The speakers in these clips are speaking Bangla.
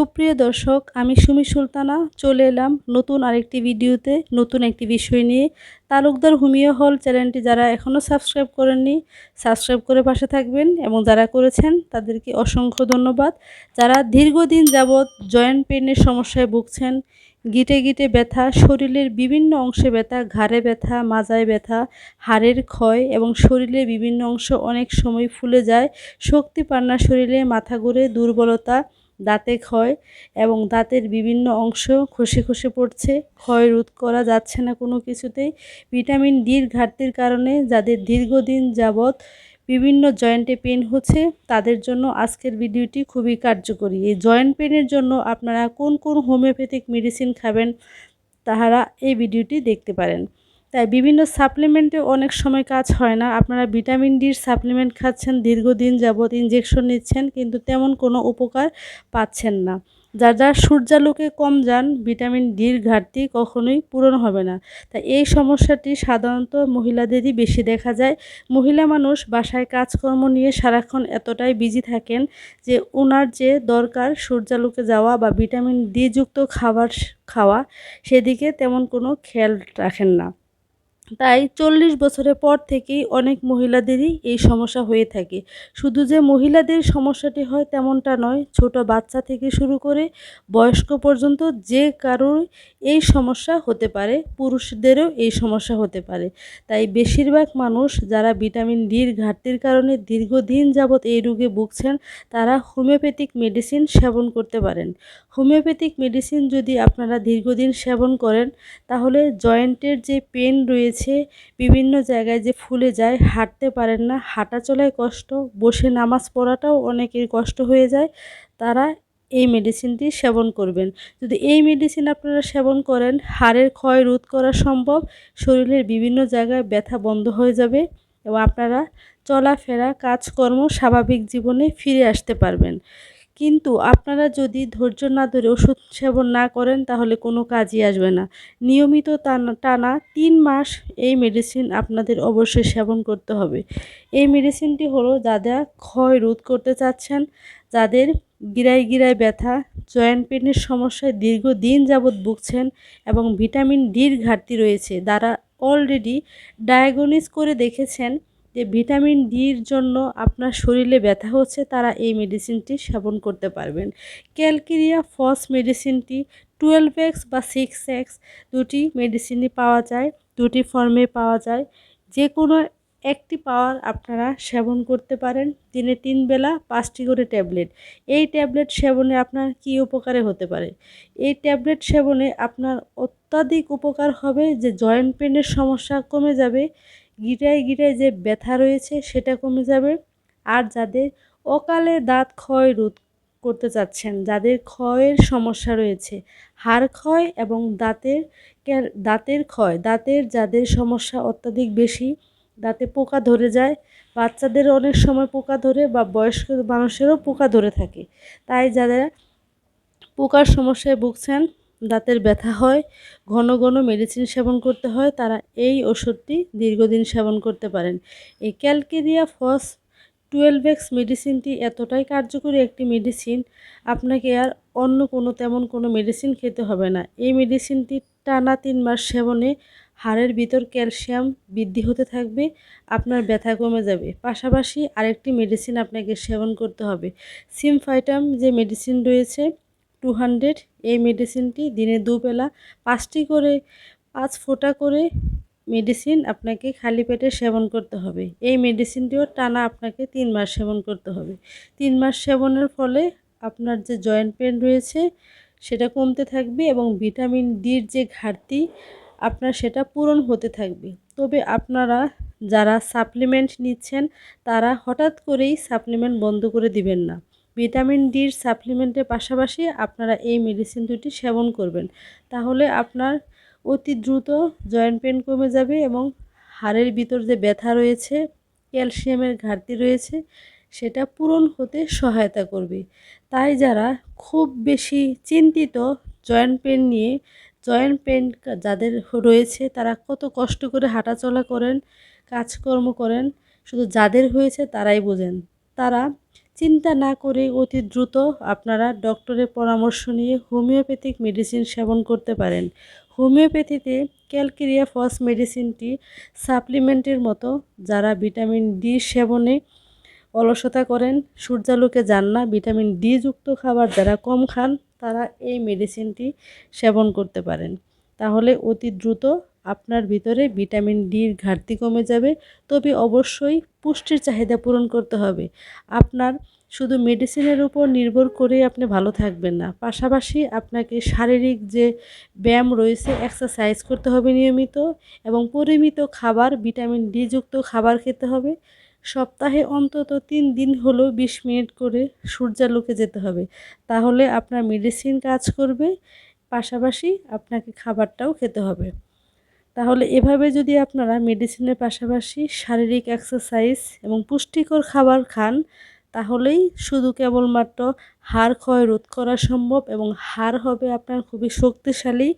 সুপ্রিয় দর্শক, আমি সুমি সুলতানা চলে এলাম নতুন আরেকটি ভিডিওতে, নতুন একটি বিষয় নিয়ে। তালুকদার হুমিও হল চ্যানেলটি যারা এখনও সাবস্ক্রাইব করেননি, সাবস্ক্রাইব করে পাশে থাকবেন এবং যারা করেছেন, তাদেরকে অসংখ্য ধন্যবাদ। যারা দীর্ঘদিন যাবৎ জয়েন্ট পেনের সমস্যায় ভুগছেন, গিটে গিটে ব্যথা, শরীরের বিভিন্ন অংশে ব্যথা, ঘাড়ে ব্যথা, মাজায় ব্যথা, হাড়ের ক্ষয় এবং শরীরের বিভিন্ন অংশ অনেক সময় ফুলে যায়, শক্তি পান না শরীরে, মাথা ঘুরে, দুর্বলতা দাঁতে ক্ষয় এবং দাঁতের বিভিন্ন অংশ খসে খসে পড়ছে, ক্ষয় রোধ করা যাচ্ছে না কোনো কিছুতেই। ভিটামিন ডির ঘাটতির কারণে যাদের দীর্ঘদিন যাবৎ বিভিন্ন জয়েন্টে পেন হচ্ছে, তাদের জন্য আজকের ভিডিওটি খুবই কার্যকরী। এই জয়েন্ট পেনের জন্য আপনারা কোন কোন হোমিওপ্যাথিক মেডিসিন খাবেন, তাহারা এই ভিডিওটি দেখতে পারেন। তাই বিভিন্ন সাপ্লিমেন্টে অনেক সময় কাজ হয় না। আপনারা ভিটামিন ডির সাপ্লিমেন্ট খাচ্ছেন, দীর্ঘদিন যাবৎ ইঞ্জেকশন নিচ্ছেন, কিন্তু তেমন কোনো উপকার পাচ্ছেন না। যার যার সূর্যালোকে কম যান ভিটামিন ডির ঘাটতি কখনোই পূরণ হবে না। তাই এই সমস্যাটি সাধারণত মহিলাদেরই বেশি দেখা যায়। মহিলা মানুষ বাসায় কাজকর্ম নিয়ে সারাক্ষণ এতটাই বিজি থাকেন যে ওনার যে দরকার সূর্যালোকে যাওয়া বা ভিটামিন ডি যুক্ত খাবার খাওয়া, সেদিকে তেমন কোনো খেয়াল রাখেন না। তাই চল্লিশ বছরের পর থেকেই অনেক মহিলাদেরই এই সমস্যা হয়ে থাকে। শুধু যে মহিলাদের সমস্যাটি হয় তেমনটা নয়, ছোট বাচ্চা থেকে শুরু করে বয়স্ক পর্যন্ত যে কারোর এই সমস্যা হতে পারে, পুরুষদেরও এই সমস্যা হতে পারে। তাই বেশিরভাগ মানুষ যারা ভিটামিন ডির ঘাটতির কারণে দীর্ঘদিন যাবৎ এই রোগে ভুগছেন, তারা হোমিওপ্যাথিক মেডিসিন সেবন করতে পারেন। হোমিওপ্যাথিক মেডিসিন যদি আপনারা দীর্ঘদিন সেবন করেন, তাহলে জয়েন্টের যে পেন রয়েছে রয়েছে বিভিন্ন জায়গায় যে ফুলে যায়, হাঁটতে পারেন না। হাঁটা চলায় কষ্ট, বসে নামাজ পড়াটাও অনেকের কষ্ট হয়ে যায়। তারা এই মেডিসিনটি সেবন করবেন। যদি এই মেডিসিন আপনারা সেবন করেন, হাড়ের ক্ষয় রোধ করা সম্ভব, শরীরের বিভিন্ন জায়গায় ব্যথা বন্ধ হয়ে যাবে এবং আপনারা চলাফেরা, কাজকর্ম, স্বাভাবিক জীবনে ফিরে আসতে পারবেন। কিন্তু আপনারা যদি ধৈর্য না ধরে ওষুধ সেবন না করেন, তাহলে কোনো কাজই আসবে না। নিয়মিত টানা তিন মাস এই মেডিসিন আপনাদের অবশ্যই সেবন করতে হবে। এই মেডিসিনটি হলো যারা ক্ষয় রোধ করতে চাচ্ছেন, যাদের গিরায় গিরায় ব্যথা, জয়েন্ট পেনের সমস্যায় দীর্ঘদিন যাবৎ ভুগছেন এবং ভিটামিন ডির ঘাটতি রয়েছে যারা অলরেডি ডায়াগনিস করে দেখেছেন যে ভিটামিন ডির জন্য আপনার শরীরে ব্যথা হচ্ছে, তারা এই মেডিসিনটি সেবন করতে পারবেন। ক্যালকেরিয়া, ফস মেডিসিনটি টুয়েলভ এক্স বা সিক্স এক্স দুটি মেডিসিনই পাওয়া যায়, দুটি ফর্মে পাওয়া যায়। যে কোনো একটি পাওয়ার আপনারা সেবন করতে পারেন। দিনে তিন বেলা পাঁচটি করে ট্যাবলেট। এই ট্যাবলেট সেবনে আপনার কি উপকারে হতে পারে? এই ট্যাবলেট সেবনে আপনার অত্যাধিক উপকার হবে যে, জয়েন্ট পেনের সমস্যা কমে যাবে। গিটায় গিটায় যে ব্যথা রয়েছে সেটা কমে যাবে। আর যাদের অকালে দাঁত ক্ষয় রোধ করতে চাচ্ছেন, যাদের ক্ষয়ের সমস্যা রয়েছে, হাড় ক্ষয় এবং দাঁতের দাঁতের ক্ষয়, দাঁতের যাদের সমস্যা অত্যাধিক বেশি, দাঁতে পোকা ধরে যায়, বাচ্চাদের অনেক সময় পোকা ধরে বা বয়স্ক মানুষেরও পোকা ধরে থাকে। তাই যারা পোকার সমস্যায় ভুগছেন দাঁতের ব্যথা হয়, ঘন ঘন মেডিসিন সেবন করতে হয়, তারা এই ওষুধটি দীর্ঘদিন সেবন করতে পারেন। এই ক্যালকেরিয়া ফস টুয়েলভ এক্স মেডিসিনটি এতটাই কার্যকরী একটি মেডিসিন আপনাকে আর অন্য কোনো তেমন কোনো মেডিসিন খেতে হবে না। এই মেডিসিনটি টানা তিন মাস সেবনে হাড়ের ভিতর ক্যালসিয়াম বৃদ্ধি হতে থাকবে, আপনার ব্যথা কমে যাবে। পাশাপাশি আরেকটি মেডিসিন আপনাকে সেবন করতে হবে। সিমফাইটাম যে মেডিসিন রয়েছে টু হান্ড্রেড এই মেডিসিনটি দিনে দুবেলা পাঁচটি করে, পাঁচ ফোঁটা করে মেডিসিন আপনাকে খালি পেটে সেবন করতে হবে। এই মেডিসিনটিও টানা আপনাকে তিন মাস সেবন করতে হবে। তিন মাস সেবনের ফলে আপনার যে জয়েন্ট পেন রয়েছে, সেটা কমতে থাকবে এবং ভিটামিন ডির যে ঘাটতি, আপনার সেটা পূরণ হতে থাকবে। তবে আপনারা যারা সাপ্লিমেন্ট নিচ্ছেন, তারা হঠাৎ করেই সাপ্লিমেন্ট বন্ধ করে দিবেন না। ভিটামিন ডির সাপ্লিমেন্টের পাশাপাশি আপনারা এই মেডিসিন দুটি সেবন করবেন। তাহলে আপনার অতি দ্রুত জয়েন্ট পেন কমে যাবে এবং হাড়ের ভিতর যে ব্যথা রয়েছে ক্যালসিয়ামের ঘাটতি রয়েছে, সেটা পূরণ হতে সহায়তা করবে। তাই যারা খুব বেশি চিন্তিত জয়েন্ট পেন নিয়ে জয়েন্ট পেন যাদের রয়েছে, তারা কত কষ্ট করে হাঁটাচলা করেন, কাজকর্ম করেন, শুধু যাদের হয়েছে তারাই বোঝেন। তারা চিন্তা না করে অতি দ্রুত আপনারা ডক্টরের পরামর্শ নিয়ে হোমিওপ্যাথিক মেডিসিন সেবন করতে পারেন। হোমিওপ্যাথিতে ক্যালকেরিয়া ফস মেডিসিনটি সাপ্লিমেন্টের মতো যারা ভিটামিন ডি সেবনে অলসতা করেন, সূর্যালোকে যান না, ভিটামিন ডি যুক্ত খাবার যারা কম খান, তারা এই মেডিসিনটি সেবন করতে পারেন। তাহলে অতি দ্রুত আপনার ভিতরে ভিটামিন ডির ঘাটতি কমে যাবে, তবে অবশ্যই পুষ্টির চাহিদা পূরণ করতে হবে। আপনার শুধু মেডিসিনের উপর নির্ভর করে আপনি ভালো থাকবেন না, পাশাপাশি আপনাকে শারীরিক যে ব্যায়াম রয়েছে এক্সারসাইজ করতে হবে নিয়মিত এবং পরিমিত খাবার, ভিটামিন ডি যুক্ত খাবার খেতে হবে। সপ্তাহে অন্তত তিন দিন হলেও বিশ মিনিট করে সূর্যালোকে যেতে হবে, তাহলে আপনার মেডিসিন কাজ করবে, পাশাপাশি আপনাকে খাবারটাও খেতে হবে। তাহলে এভাবে যদি আপনারা মেডিসিনের পাশাপাশি শারীরিক এক্সারসাইজ এবং পুষ্টিকর খাবার খান, তাহলেই শুধু কেবলমাত্র হাড় ক্ষয় রোধ করা সম্ভব এবং হাড় হবে আপনার খুবই শক্তিশালী,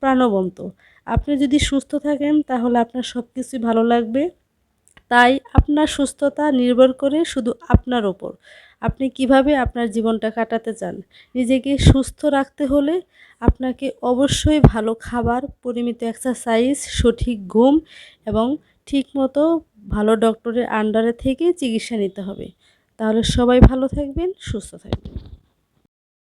প্রাণবন্ত। আপনি যদি সুস্থ থাকেন, তাহলে আপনার সব কিছুই ভালো লাগবে। তাই আপনার সুস্থতা নির্ভর করে শুধু আপনার ওপর। আপনি কীভাবে আপনার জীবনটা কাটাতে চান? নিজেকে সুস্থ রাখতে হলে আপনাকে অবশ্যই ভালো খাবার, পরিমিত এক্সারসাইজ সঠিক ঘুম এবং ঠিকমতো ভালো ডক্টরের আন্ডারে থেকে চিকিৎসা নিতে হবে। তাহলে সবাই ভালো থাকবেন, সুস্থ থাকবেন।